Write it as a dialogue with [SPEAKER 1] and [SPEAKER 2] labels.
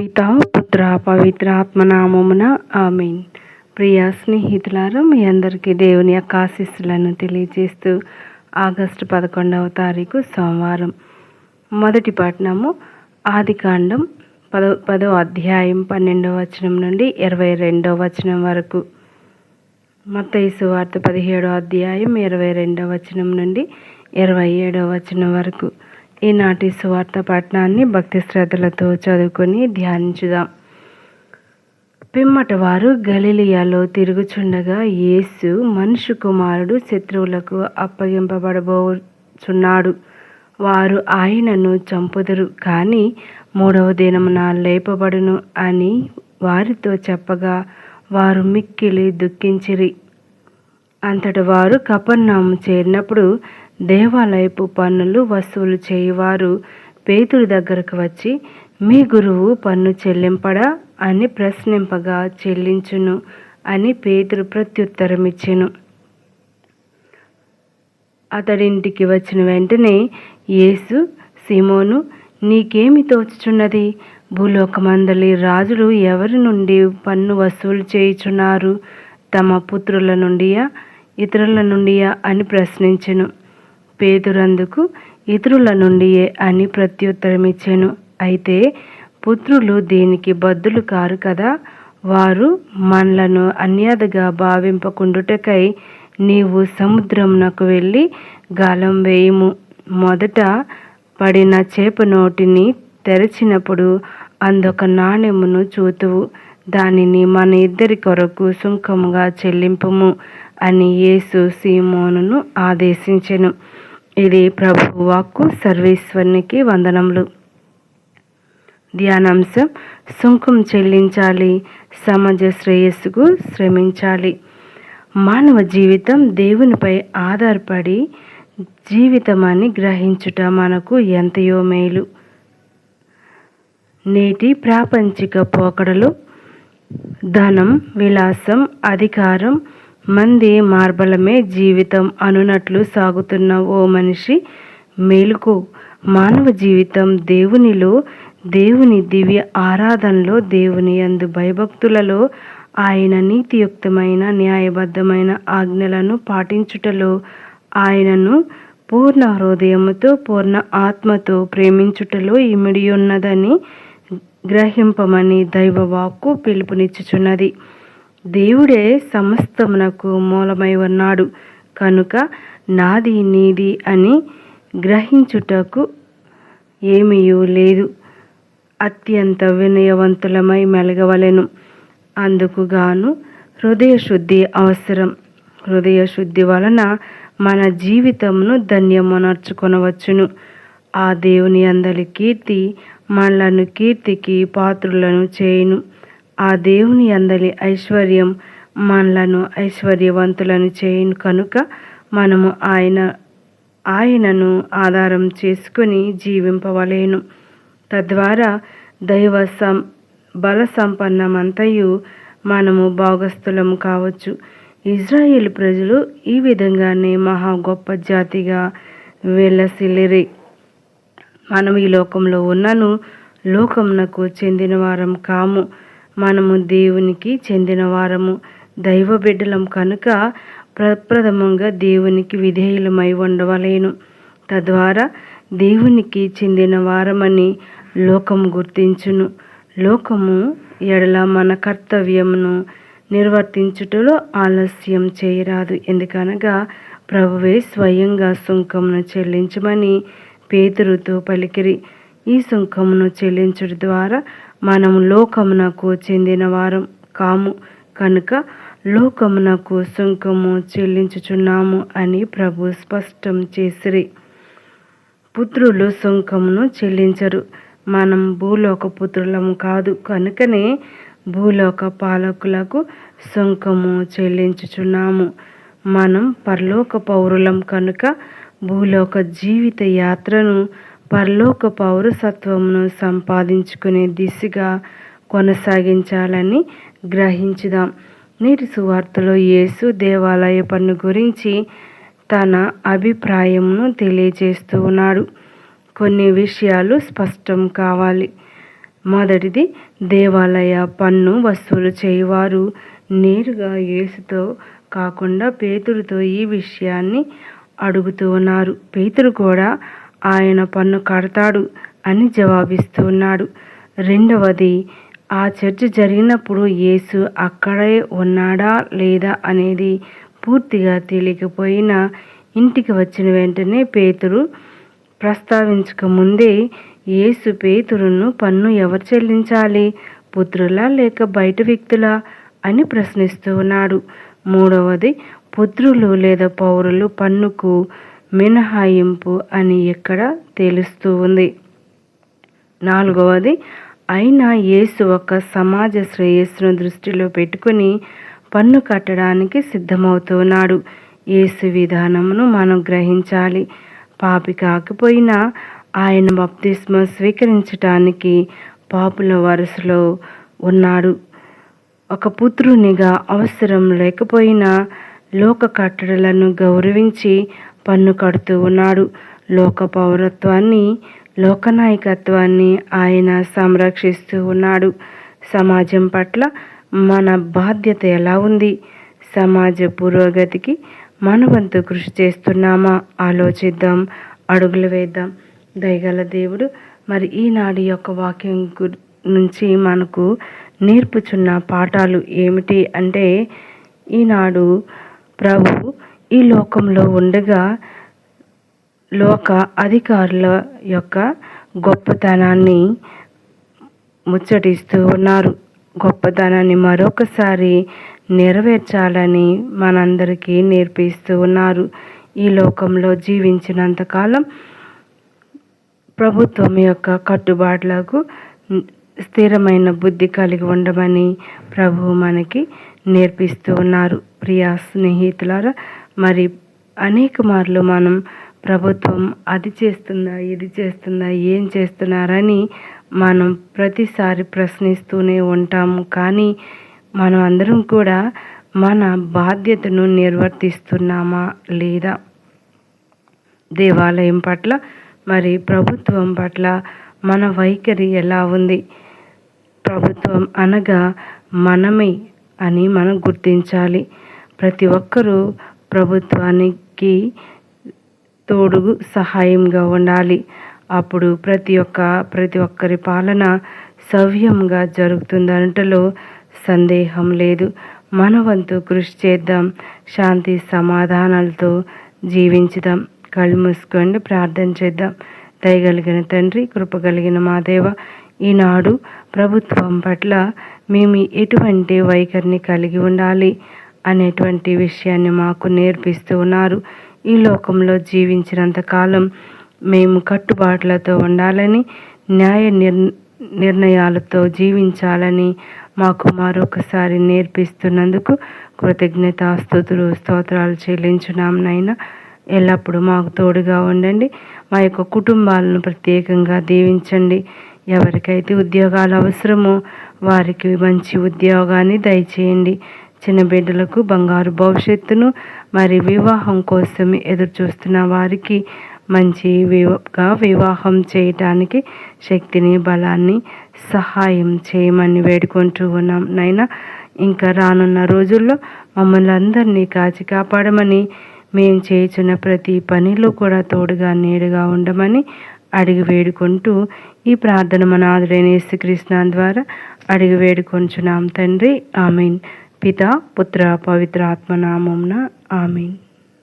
[SPEAKER 1] పిత పుత్ర పవిత్ర ఆత్మనామమున ఆమెన్. ప్రియ స్నేహితులారా మీ అందరికీ దేవుని యొక్క ఆశీస్సులను తెలియజేస్తూ ఆగస్టు పదకొండవ తారీఖు సోమవారం. మొదటి పట్టణము ఆదికాండం పదో పదో అధ్యాయం పన్నెండవ వచనం నుండి ఇరవై రెండవ వచనం వరకు. మత్తయి వార్త పదిహేడో అధ్యాయం ఇరవై రెండవ వచనం నుండి ఇరవై ఏడవ వచనం వరకు. ఈనాటి సువార్త పట్టణాన్ని భక్తి శ్రద్ధలతో చదువుకొని ధ్యానించుదాం. పిమ్మట వారు గలిలియాలో తిరుగుచుండగా యేసు మనుషు కుమారుడు శత్రువులకు అప్పగింపబడబోచున్నాడు. వారు ఆయనను చంపుదురు కానీ మూడవ దినమున లేపబడును అని వారితో చెప్పగా వారు మిక్కిలి దుఃఖించిరి. అంతటి వారు కపర్నాము చేరినప్పుడు దేవాలయపు పన్నులు వసూలు చేయువారు పేతుడి దగ్గరకు వచ్చి మీ గురువు పన్ను చెల్లింపడా? అని ప్రశ్నింపగా చెల్లించును అని పేతురు ప్రత్యుత్తరమిచ్చెను. అతడింటికి వచ్చిన వెంటనే యేసు సిమోను నీకేమి తోచుచున్నది? భూలోకమందలి రాజులు ఎవరి నుండి పన్ను వసూలు చేయుచున్నారు? తమ పుత్రుల నుండియా ఇతరుల నుండియా? అని ప్రశ్నించెను. పేదురందుకు ఇతరుల నుండియే అని ప్రత్యుత్తరమిచ్చాను. అయితే పుత్రులు దీనికి బద్దులు కారు కదా? వారు మనలను అన్యాదగా భావింపకుండుటకై నీవు సముద్రంనకు వెళ్ళి గాలం వేయము. మొదట పడిన చేప నోటిని తెరచినప్పుడు అందొక నాణ్యమును చూతువు. దానిని మన ఇద్దరి కొరకు సుంకముగా చెల్లింపము అని యేసు సీమోనును ఆదేశించెను. ఇది ప్రభు వాక్కు సర్వేశ్వరునికి వందనములు. ధ్యానాంశం సుంకం చెల్లించాలి సమాజ శ్రేయస్సుకు శ్రమించాలి. మానవ జీవితం దేవునిపై ఆధారపడి జీవితమాన్ని గ్రహించుట మనకు ఎంతయో మేలు. నేటి ప్రాపంచిక పోకడలు ధనం విలాసం అధికారం మంది మార్బలమే జీవితం అనునట్లు సాగుతున్న ఓ మనిషి మేలుకు మానవ జీవితం దేవునిలో దేవుని దివ్య ఆరాధనలో దేవుని అందు భయభక్తులలో ఆయన నీతియుక్తమైన న్యాయబద్ధమైన ఆజ్ఞలను పాటించుటలో ఆయనను పూర్ణ హృదయముతో పూర్ణ ఆత్మతో ప్రేమించుటలో ఇమిడి ఉన్నదని గ్రహింపమని దైవవాక్కు పిలుపునిచ్చుచున్నది. దేవుడే సమస్తమునకు మూలమై ఉన్నాడు. కనుక నాది నీది అని గ్రహించుటకు ఏమీయూ లేదు. అత్యంత వినయవంతులమై మెలగవలెను. అందుకు గాను హృదయ శుద్ధి అవసరం. హృదయ శుద్ధి వలన మన జీవితమును ధన్యమునర్చుకొనవచ్చును. ఆ దేవుని అందరి కీర్తి మనలను కీర్తికి పాత్రులను చేయును. ఆ దేవుని అందలి ఐశ్వర్యం మనలను ఐశ్వర్యవంతులను చేయను కనుక మనము ఆయన ఆయనను ఆధారం చేసుకుని జీవింపవలేను. తద్వారా దైవ సం బల సంపన్నమంతయు మనము భాగస్థులము కావచ్చు. ఇజ్రాయేల్ ప్రజలు ఈ విధంగానే మహా గొప్ప జాతిగా వెళ్ళసిల్లిరి మనం ఈ లోకంలో ఉన్నను లోకమునకు చెందినవారం కాము. మనము దేవునికి చెందిన వారము. దైవ బిడ్డలం కనుక ప్రప్రథమంగా దేవునికి విధేయులమై ఉండవలేను. తద్వారా దేవునికి చెందిన వారమని లోకము గుర్తించును. లోకము ఎడల మన కర్తవ్యమును నిర్వర్తించుటలో ఆలస్యం చేయరాదు. ఎందుకనగా ప్రభువే స్వయంగా సుంకమును చెల్లించమని పేతురుతో పలికిరి. ఈ సుంకమును చెల్లించడం ద్వారా మనం లోకమునకు చెందిన వారం కాము. కనుక లోకమునకు సుంకము చెల్లించుచున్నాము అని ప్రభు స్పష్టం చేసిరి. పుత్రులు సుంకమును చెల్లించరు. మనం భూలోక పుత్రులము కాదు. కనుకనే భూలోక పాలకులకు సుంకము చెల్లించుచున్నాము. మనం పరలోక పౌరులం కనుక భూలోక జీవిత యాత్రను పరలోక పౌరసత్వమును సంపాదించుకునే దిశగా కొనసాగించాలని గ్రహించుదాం. నేటి సువార్తలో యేసు దేవాలయ పన్ను గురించి తన అభిప్రాయమును తెలియజేస్తూ ఉన్నాడు. కొన్ని విషయాలు స్పష్టం కావాలి. మొదటిది దేవాలయ పన్ను వసూలు చేయవారు నేరుగా యేసుతో కాకుండా పేతురుతో ఈ విషయాన్ని అడుగుతూ ఉన్నారు. పేతురు కూడా ఆయన పన్ను కడతాడు అని జవాబిస్తున్నాడు రెండవది ఆ చర్చ జరిగినప్పుడు యేసు అక్కడే ఉన్నాడా లేదా అనేది పూర్తిగా తెలియకపోయినా ఇంటికి వచ్చిన వెంటనే పేతురు ప్రస్తావించక ముందే యేసు పేతురును పన్ను ఎవరు చెల్లించాలి? పుత్రులా లేక బయట వ్యక్తులా? అని ప్రశ్నిస్తూ ఉన్నాడు. మూడవది పుత్రులు లేదా పౌరులు పన్నుకు మినహాయింపు అని ఇక్కడ తెలుస్తూ ఉంది. నాలుగవది అయినా యేసు ఒక సమాజ శ్రేయస్సును దృష్టిలో పెట్టుకుని పన్ను కట్టడానికి సిద్ధమవుతున్నాడు. యేసు విధానమును మనం గ్రహించాలి. పాపి కాకపోయినా ఆయన బప్తిస్మ స్వీకరించటానికి పాపుల వరుసలో ఉన్నాడు. ఒక పుత్రునిగా అవసరం లేకపోయినా లోక కట్టడలను గౌరవించి పన్ను కడుతూ ఉన్నాడు. లోక పౌరత్వాన్ని లోకనాయకత్వాన్ని ఆయన సంరక్షిస్తూ ఉన్నాడు. సమాజం పట్ల మన బాధ్యత ఎలా ఉంది? సమాజ పురోగతికి మన వంతు కృషి చేస్తున్నామా? ఆలోచిద్దాం అడుగులు వేద్దాం. దయగల దేవుడు మరి ఈనాడు యొక్క వాక్యం నుంచి మనకు నేర్పుచున్న పాఠాలు ఏమిటి అంటే ఈనాడు ప్రభు ఈ లోకంలో ఉండగా లోక అధికారుల యొక్క గొప్పతనాన్ని ముచ్చటిస్తూ ఉన్నారు. గొప్పతనాన్ని మరొకసారి నెరవేర్చాలని మనందరికీ నేర్పిస్తూ ఉన్నారు. ఈ లోకంలో జీవించినంతకాలం ప్రభుత్వం యొక్క కట్టుబాట్లకు స్థిరమైన బుద్ధి కలిగి ఉండమని ప్రభు మనకి నేర్పిస్తూ ఉన్నారు. ప్రియా స్నేహితులారా మరి అనేక మార్లు మనం ప్రభుత్వం అది చేస్తుందా ఇది చేస్తుందా ఏం చేస్తున్నారని మనం ప్రతిసారి ప్రశ్నిస్తూనే ఉంటాము. కానీ మనం అందరం కూడా మన బాధ్యతను నిర్వర్తిస్తున్నామా లేదా? దేవాలయం పట్ల మరి ప్రభుత్వం పట్ల మన వైఖరి ఎలా ఉంది? ప్రభుత్వం అనగా మనమే అని మనం గుర్తించాలి. ప్రతి ఒక్కరూ ప్రభుత్వానికి తోడుగు సహాయంగా ఉండాలి. అప్పుడు ప్రతి ఒక్క ప్రతి ఒక్కరి పాలన సవ్యంగా జరుగుతుందనటలో సందేహం లేదు. మన వంతు కృషి చేద్దాం శాంతి సమాధానాలతో జీవించుదాం. కళ్ళు మూసుకోండి ప్రార్థన చేద్దాం. దయగలిగిన తండ్రి కృపగలిగిన మా దేవ ఈనాడు ప్రభుత్వం పట్ల మేము ఎటువంటి వైఖరిని కలిగి ఉండాలి. అనేటువంటి విషయాన్ని మాకు నేర్పిస్తూ ఉన్నారు. ఈ లోకంలో జీవించినంత కాలం మేము కట్టుబాట్లతో ఉండాలని న్యాయ నిర్ నిర్ణయాలతో జీవించాలని మాకు మరొకసారి నేర్పిస్తున్నందుకు కృతజ్ఞతాస్తుతులు స్తోత్రాలు చెల్లించున్నాం నైనా ఎల్లప్పుడూ మాకు తోడుగా ఉండండి. మా యొక్క కుటుంబాలను ప్రత్యేకంగా దీవించండి. ఎవరికైతే ఉద్యోగాలు అవసరమో వారికి మంచి ఉద్యోగాన్ని దయచేయండి. చిన్న బిడ్డలకు బంగారు భవిష్యత్తును మరి వివాహం కోసం ఎదురు చూస్తున్న వారికి మంచి వివగా వివాహం చేయటానికి శక్తిని బలాన్ని సహాయం చేయమని వేడుకుంటూ ఉన్నాం. నైనా ఇంకా రానున్న రోజుల్లో మమ్మల్ని అందరినీ కాచి కాపాడమని మేము చేయుచున్న ప్రతి పనిలో కూడా తోడుగా నీడుగా ఉండమని అడిగి వేడుకుంటూ ఈ ప్రార్థన మన ఆదుడైన యేసుకృష్ణ ద్వారా అడిగి వేడుకొంచున్నాం తండ్రి. ఆమెన్. పిత పుత్ర పవిత్ర ఆత్మనామంన ఆమెన్.